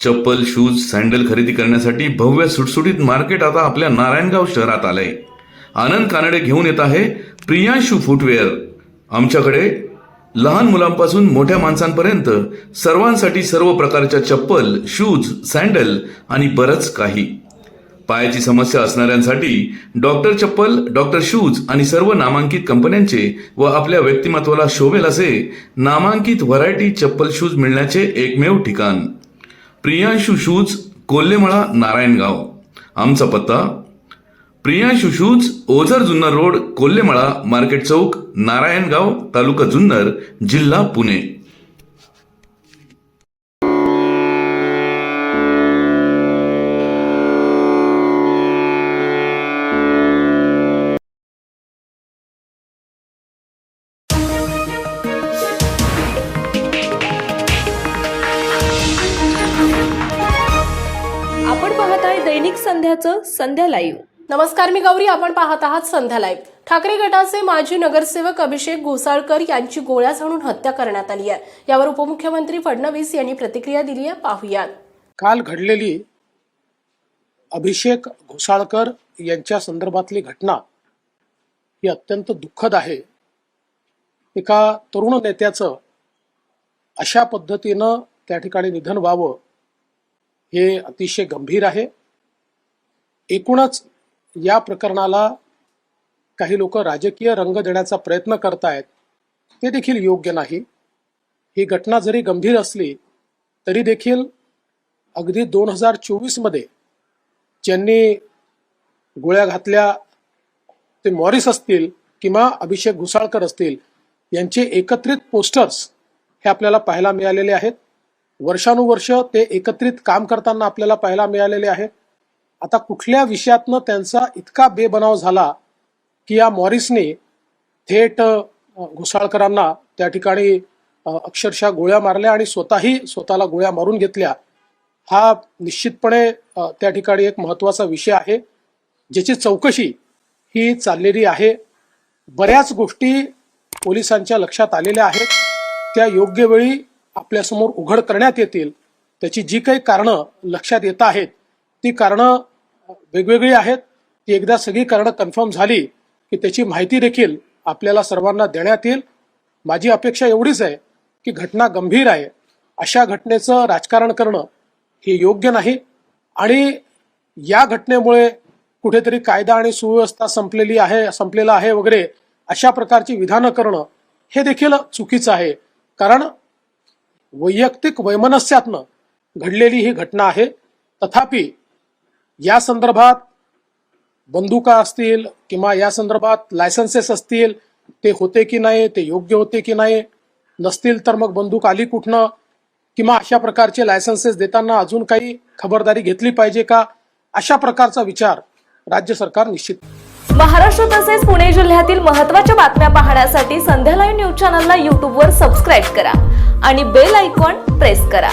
चप्पल shoes sandal खरेदी करण्यासाठी भव्य सुटसुटीत मार्केट आता आपल्या नारायणगाव शहरात आलंय. आनंद कानडे घेऊन येत आहे प्रियांशू फुटवेअर आमच्याकडे लहान मुलांपासून मोठ्या माणसांपर्यंत सर्वांसाठी सर्व प्रकारच्या चप्पल शूज सँडल आणि बरंच काही. पायाची समस्या असणाऱ्यांसाठी डॉक्टर चप्पल डॉक्टर शूज आणि सर्व नामांकित कंपन्यांचे व आपल्या व्यक्तिमत्वाला शोभेल असे नामांकित व्हरायटी चप्पल शूज मिळण्याचे एकमेव ठिकाण. प्रियांशू शूज कोल्हेमळा नारायणगाव. आमचा पत्ता Priyanshu shoes Ozar Junnar road Kolhemala market चौक नारायणगाव तालुका जुन्नर जिल्हा पुणे. दैनिक संध्याचं संध्या लाईव्ह. नमस्कार मी गौरी आपण पाहत आहात संध्या लाईव्ह. ठाकरे गटाचे माजी नगरसेवक अभिषेक घोसाळकर यांची गोळ्या झाडून हत्या करण्यात आली आहे. यावर उपमुख्यमंत्री फडणवीस यांनी प्रतिक्रिया दिली आहे. पाहुयात. काल घडलेली अभिषेक घोसाळकर यांच्या संदर्भातली घटना ही अत्यंत दुःखद आहे. एका तरुण नेत्याचं अशा पद्धतीनं त्या ठिकाणी निधन व्हावं हे अतिशय गंभीर आहे. एकूणच या प्रकरणाला काही लोक राजकीय रंग देण्याचा प्रयत्न करतायत ते देखील योग्य नाही. ही घटना जरी गंभीर असली तरी देखील अगदी दोन हजार चोवीसमध्ये ज्यांनी गोळ्या घातल्या ते मॉरिस असतील किंवा अभिषेक घुसाळकर असतील यांचे एकत्रित पोस्टर्स हे आपल्याला पाहायला मिळालेले आहेत. वर्षानुवर्ष ते एकत्रित काम करताना आपल्याला पाहायला मिळालेले आहे आता कुठल्या विषयातनं त्यांचा इतका बेबनाव झाला की या मॉरिसने थेट घोसाळकरांना घुसाळकरांना त्या ठिकाणी अक्षरशः गोळ्या मारल्या आणि स्वतःही स्वतःला गोळ्या मारून घेतल्या. हा निश्चितपणे त्या ठिकाणी एक महत्त्वाचा विषय आहे ज्याची चौकशी ही चाललेली आहे. बऱ्याच गोष्टी पोलिसांच्या लक्षात आलेल्या आहेत. त्या योग्य वेळी आपल्यासमोर उघड करण्यात येतील. त्याची जी काही कारणं लक्षात येत आहेत ती कारणं वेगवेगळी आहेत. ती एकदा सगळी कारणं कन्फर्म झाली की त्याची माहिती देखील आपल्याला सर्वांना देण्यात येईल. माझी अपेक्षा एवढीच आहे की घटना गंभीर आहे. अशा घटनेचं राजकारण करणं हे योग्य नाही. आणि या घटनेमुळे कुठेतरी कायदा आणि सुव्यवस्था संपलेली आहे संपलेला आहे वगैरे अशा प्रकारची विधानं करणं हे देखील चुकीचं आहे. कारण वैयक्तिक वैमनस्यातनं घडलेली ही घटना आहे. तथापि या संदर्भात बंदुका असतील किंवा या संदर्भात लायसन्सेस असतील ते होते की नाही ते योग्य होते की नाही नसतील तर मग बंदूक आली कुठनं? किंवा अशा प्रकारचे लायसन्सेस देताना अजून काही खबरदारी घेतली पाहिजे का? अशा प्रकारचा विचार राज्य सरकार निश्चित महाराष्ट्र तसेच पुणे जिल्ह्यातील महत्त्वाच्या बातम्या पाहण्यासाठी संध्या लाईव्ह न्यूज चॅनलला यूट्यूबवर सबस्क्राईब करा आणि बेल आयकॉन प्रेस करा.